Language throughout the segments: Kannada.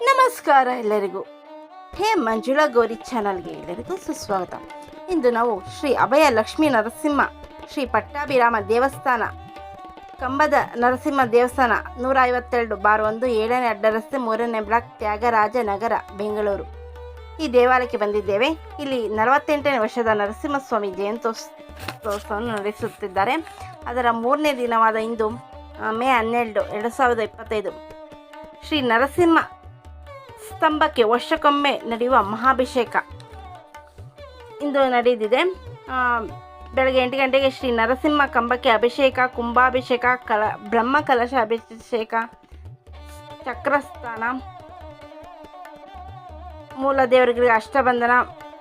ನಮಸ್ಕಾರ ಎಲ್ಲರಿಗೂ. ಹೇ ಮಂಜುಳಾ ಗೌರಿ ಚಾನಲ್ಗೆ ಎಲ್ಲರಿಗೂ ಸುಸ್ವಾಗತ. ಇಂದು ನಾವು ಶ್ರೀ ಅಭಯ ಲಕ್ಷ್ಮೀ ನರಸಿಂಹ, ಶ್ರೀ ಪಟ್ಟಾಭಿರಾಮ ದೇವಸ್ಥಾನ, ಕಂಬದ ನರಸಿಂಹ ದೇವಸ್ಥಾನ ನೂರ ಐವತ್ತೆರಡು ಬಾರ್ ಒಂದು ಏಳನೇ ಅಡ್ಡ ರಸ್ತೆ ಮೂರನೇ ಬ್ಲಾಕ್ ತ್ಯಾಗರಾಜ ನಗರ ಬೆಂಗಳೂರು. ಈ ದೇವಾಲಯಕ್ಕೆ ಬಂದಿದ್ದೇವೆ. ಇಲ್ಲಿ ನಲವತ್ತೆಂಟನೇ ವರ್ಷದ ನರಸಿಂಹಸ್ವಾಮಿ ಜಯಂತ್ಯೋತ್ಸವವನ್ನು ನಡೆಸುತ್ತಿದ್ದಾರೆ. ಅದರ ಮೂರನೇ ದಿನವಾದ ಇಂದು ಮೇ ಹನ್ನೆರಡು, ಎರಡು ಸಾವಿರದ ಇಪ್ಪತ್ತೈದು. ಶ್ರೀ ನರಸಿಂಹ ಸ್ತಂಭಕ್ಕೆ ವರ್ಷಕ್ಕೊಮ್ಮೆ ನಡೆಯುವ ಮಹಾಭಿಷೇಕ. ಇಂದು ನಡೆದಿದೆ. ಬೆಳಗ್ಗೆ ಎಂಟು ಗಂಟೆಗೆ ಶ್ರೀ ನರಸಿಂಹ ಕಂಬಕ್ಕೆ ಅಭಿಷೇಕ, ಕುಂಭಾಭಿಷೇಕ, ಕಲ, ಬ್ರಹ್ಮ ಕಲಶ ಅಭಿಷೇಕ, ಚಕ್ರಸ್ಥಾನ, ಮೂಲ ದೇವರಿಗೆ ಅಷ್ಟಬಂಧನ,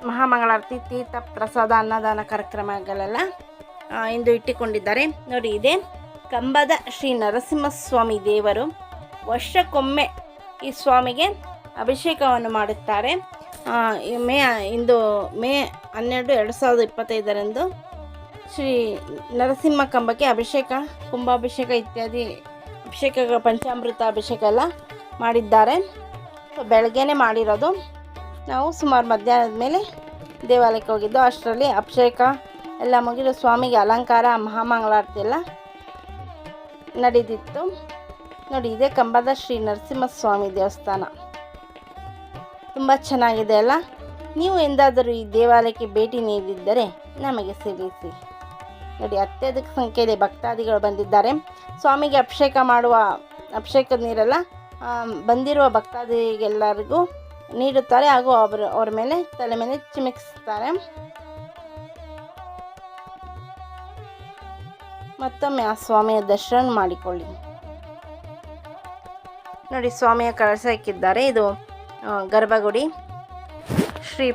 ಮಹಾಮಂಗಳಾರತಿ, ತೀರ್ಥ, ಪ್ರಸಾದ, ಅನ್ನದಾನ ಕಾರ್ಯಕ್ರಮಗಳೆಲ್ಲ ಇಂದು ಇಟ್ಟುಕೊಂಡಿದ್ದಾರೆ. ನೋಡಿ, ಇದೆ ಕಂಬದ ಶ್ರೀ ನರಸಿಂಹಸ್ವಾಮಿ ದೇವರು. ವರ್ಷಕ್ಕೊಮ್ಮೆ ಈ ಸ್ವಾಮಿಗೆ ಅಭಿಷೇಕವನ್ನು ಮಾಡುತ್ತಾರೆ. ಮೇ, ಇಂದು ಮೇ ಹನ್ನೆರಡು ಎರಡು ಸಾವಿರದ ಇಪ್ಪತ್ತೈದರಂದು ಶ್ರೀ ನರಸಿಂಹ ಕಂಬಕ್ಕೆ ಅಭಿಷೇಕ, ಕುಂಭಾಭಿಷೇಕ ಇತ್ಯಾದಿ ಅಭಿಷೇಕ ಪಂಚಾಮೃತ ಅಭಿಷೇಕ ಎಲ್ಲ ಮಾಡಿದ್ದಾರೆ ಬೆಳಗ್ಗೆನೇ ಮಾಡಿರೋದು. ನಾವು ಸುಮಾರು ಮಧ್ಯಾಹ್ನದ ಮೇಲೆ ದೇವಾಲಯಕ್ಕೆ ಹೋಗಿದ್ದು. ಅಷ್ಟರಲ್ಲಿ ಅಭಿಷೇಕ ಎಲ್ಲ ಮುಗಿದು ಸ್ವಾಮಿಗೆ ಅಲಂಕಾರ, ಮಹಾಮಂಗಳಾರತಿ ಎಲ್ಲ ನಡೆದಿತ್ತು. ನೋಡಿ, ಇದೇ ಕಂಬದ ಶ್ರೀ ನರಸಿಂಹ ಸ್ವಾಮಿ ದೇವಸ್ಥಾನ. ತುಂಬ ಚೆನ್ನಾಗಿದೆ ಅಲ್ಲ? ನೀವು ಎಂದಾದರೂ ಈ ದೇವಾಲಯಕ್ಕೆ ಭೇಟಿ ನೀಡಿದ್ದರೆ ನಮಗೆ ತಿಳಿಸಿ. ನೋಡಿ, ಅತ್ಯಧಿಕ ಸಂಖ್ಯೆಯಲ್ಲಿ ಭಕ್ತಾದಿಗಳು ಬಂದಿದ್ದಾರೆ. ಸ್ವಾಮಿಗೆ ಅಭಿಷೇಕ ಮಾಡುವ, ಅಭಿಷೇಕದ ನೀರೆಲ್ಲ ಬಂದಿರುವ ಭಕ್ತಾದಿಗೆಲ್ಲರಿಗೂ ನೀಡುತ್ತಾರೆ. ಹಾಗೂ ಅವರ, ಅವ್ರ ಮೇಲೆ, ತಲೆ ಮೇಲೆ ಚಿಮಿಕ್ಸ್ತಾರೆ ಮತ್ತೊಮ್ಮೆ ಆ ಸ್ವಾಮಿಯ ದರ್ಶನ ಮಾಡಿಕೊಳ್ಳಿ. ನೋಡಿ, ಸ್ವಾಮಿಯ ಕಳಸ ಇದು ಗರ್ಭಗುಡಿ, ಶ್ರೀ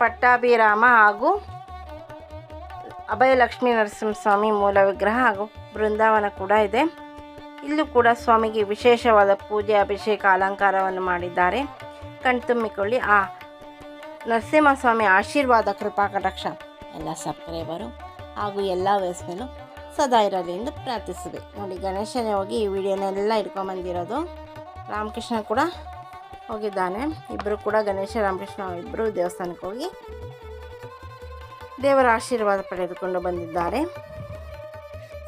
ಪಟ್ಟಾಭಿರಾಮ ಹಾಗೂ ಅಭಯಲಕ್ಷ್ಮೀ ನರಸಿಂಹಸ್ವಾಮಿ ಮೂಲ ವಿಗ್ರಹ ಹಾಗೂ ಬೃಂದಾವನ ಕೂಡ ಇದೆ. ಇಲ್ಲೂ ಕೂಡ ಸ್ವಾಮಿಗೆ ವಿಶೇಷವಾದ ಪೂಜೆ, ಅಭಿಷೇಕ, ಅಲಂಕಾರವನ್ನು ಮಾಡಿದ್ದಾರೆ. ಕಣ್ತುಂಬಿಕೊಳ್ಳಿ ಆ ನರಸಿಂಹಸ್ವಾಮಿ ಆಶೀರ್ವಾದ, ಕೃಪಾ, ಕಟಾಕ್ಷ ಎಲ್ಲ ಸಬ್ಸ್ಕ್ರೈಬರು ಹಾಗೂ ಎಲ್ಲ ವಯಸ್ಸಿನಲ್ಲೂ ಸದಾ ಇರಲಿ ಎಂದು ಪ್ರಾರ್ಥಿಸಿದೆ. ನೋಡಿ, ಗಣೇಶನೇ ಹೋಗಿ ಈ ವಿಡಿಯೋನೆಲ್ಲ ಇಟ್ಕೊಂಬಂದಿರೋದು ರಾಮಕೃಷ್ಣ ಕೂಡ ಹೋಗಿದ್ದಾನೆ. ಇಬ್ಬರು ಕೂಡ ಗಣೇಶ ರಾಮಕೃಷ್ಣ ಇಬ್ಬರು ದೇವಸ್ಥಾನಕ್ಕೆ ಹೋಗಿ ದೇವರ ಆಶೀರ್ವಾದ ಪಡೆದುಕೊಂಡು ಬಂದಿದ್ದಾರೆ.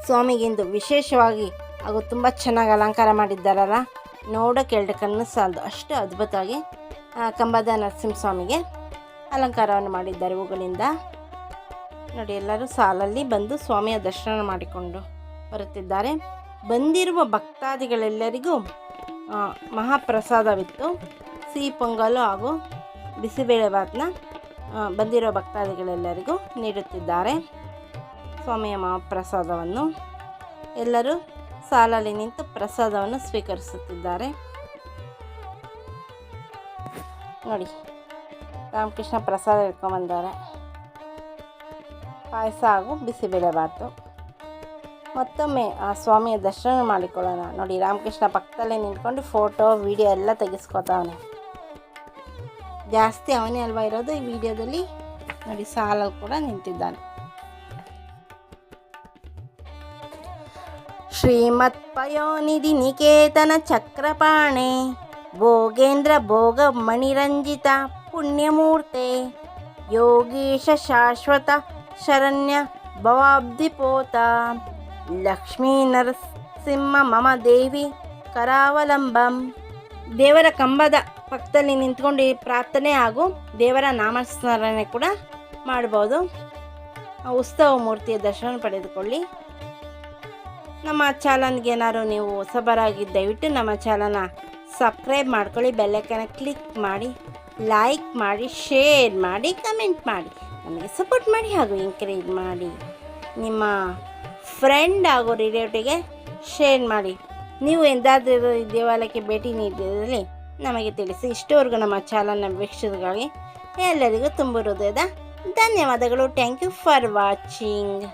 ಸ್ವಾಮಿಗಿಂದು ವಿಶೇಷವಾಗಿ ಹಾಗೂ ತುಂಬ ಚೆನ್ನಾಗಿ ಅಲಂಕಾರ ಮಾಡಿದ್ದಾರಲ್ಲ. ನೋಡೋಕೆ ಎರಡು ಕಣ್ಣು ಸಾಲದು. ಅಷ್ಟು ಅದ್ಭುತವಾಗಿ ಕಂಬದ ನರಸಿಂಹಸ್ವಾಮಿಗೆ ಅಲಂಕಾರವನ್ನು ಮಾಡಿದ್ದಾರೆ ಹೂಗಳಿಂದ. ನೋಡಿ, ಎಲ್ಲರೂ ಸಾಲಲ್ಲಿ ಬಂದು ಸ್ವಾಮಿಯ ದರ್ಶನ ಮಾಡಿಕೊಂಡು ಬರುತ್ತಿದ್ದಾರೆ. ಬಂದಿರುವ ಭಕ್ತಾದಿಗಳೆಲ್ಲರಿಗೂ ಮಹಾಪ್ರಸಾದವಿತ್ತು. ಸಿಹಿ ಪೊಂಗಲು ಹಾಗೂ ಬಿಸಿಬೇಳೆಭಾತನ್ನ ಬಂದಿರೋ ಭಕ್ತಾದಿಗಳೆಲ್ಲರಿಗೂ ನೀಡುತ್ತಿದ್ದಾರೆ. ಸ್ವಾಮಿಯ ಮಹಾಪ್ರಸಾದವನ್ನು ಎಲ್ಲರೂ ಸಾಲಲ್ಲಿ ನಿಂತು ಪ್ರಸಾದವನ್ನು ಸ್ವೀಕರಿಸುತ್ತಿದ್ದಾರೆ. ನೋಡಿ, ರಾಮಕೃಷ್ಣ ಪ್ರಸಾದ ಇಟ್ಕೊಂಬಂದಾರೆ ಪಾಯಸ ಹಾಗೂ ಬಿಸಿಬೇಳೆಭಾತು ಮತ್ತೊಮ್ಮೆ ಆ ಸ್ವಾಮಿಯ ದರ್ಶನ ಮಾಡಿಕೊಳ್ಳೋಣ. ನೋಡಿ, ರಾಮಕೃಷ್ಣ ಪಕ್ಕದಲ್ಲೇ ನಿಂತ್ಕೊಂಡು ಫೋಟೋ ವಿಡಿಯೋ ಎಲ್ಲ ತೆಗೆಸ್ಕೊತಾವನೆ. ಜಾಸ್ತಿ ಅವನೇ ಅಲ್ವಾ ಇರೋದು ಈ ವಿಡಿಯೋದಲ್ಲಿ ನೋಡಿ ಸಾಲಲ್ಲಿ ಕೂಡ ನಿಂತಿದ್ದಾನೆ. ಶ್ರೀಮತ್ ಪಯೋನಿಧಿ ನಿಕೇತನ ಚಕ್ರಪಾಣೆ, ಭೋಗೇಂದ್ರ ಭೋಗ ಮಣಿರಂಜಿತ ಪುಣ್ಯಮೂರ್ತೆ, ಯೋಗೀಶ ಶಾಶ್ವತ ಶರಣ್ಯ ಭವಾಬ್ಧಿಪೋತ. ಲಕ್ಷ್ಮೀ ನರಸಿಂಹ ಮಮ ದೇವಿ ಕರಾವಲಂಬಂ. ದೇವರ ಕಂಬದ ಪಕ್ಕದಲ್ಲಿ ನಿಂತ್ಕೊಂಡು ಪ್ರಾರ್ಥನೆ ಹಾಗೂ ದೇವರ ನಾಮಸ್ಮರಣೆ ಕೂಡ ಮಾಡ್ಬೋದು. ಉತ್ಸವ ಮೂರ್ತಿಯ ದರ್ಶನ ಪಡೆದುಕೊಳ್ಳಿ. ನಮ್ಮ ಚಾನಲ್ಗೆ ಏನಾದ್ರು ನೀವು ಹೊಸಬರಾಗಿ ದಯವಿಟ್ಟು ನಮ್ಮ ಚಾನಲ್ನ ಸಬ್ಸ್ಕ್ರೈಬ್ ಮಾಡ್ಕೊಳ್ಳಿ ಬೆಲ್ಲೈಕನ ಕ್ಲಿಕ್ ಮಾಡಿ, ಲೈಕ್ ಮಾಡಿ, ಶೇರ್ ಮಾಡಿ, ಕಮೆಂಟ್ ಮಾಡಿ. ನಮಗೆ ಸಪೋರ್ಟ್ ಮಾಡಿ ಹಾಗೂ ಎಂಕರೇಜ್ ಮಾಡಿ. ನಿಮ್ಮ ಫ್ರೆಂಡ್ ಹಾಗೂ ರಿಲೇಟಿವ್ಗೆ ಶೇರ್ ಮಾಡಿ. ನೀವು ಎಂದಾದರೂ ಈ ದೇವಾಲಯಕ್ಕೆ ಭೇಟಿ ನೀಡಿದಲ್ಲಿ ನಮಗೆ ತಿಳಿಸಿ ಇಷ್ಟವರೆಗೂ ನಮ್ಮ ಚಾನಲ್ನ ವೀಕ್ಷಕರಿಗೆ ಎಲ್ಲರಿಗೂ ತುಂಬ ಹೃದಯದ ಧನ್ಯವಾದಗಳು. Thank you for watching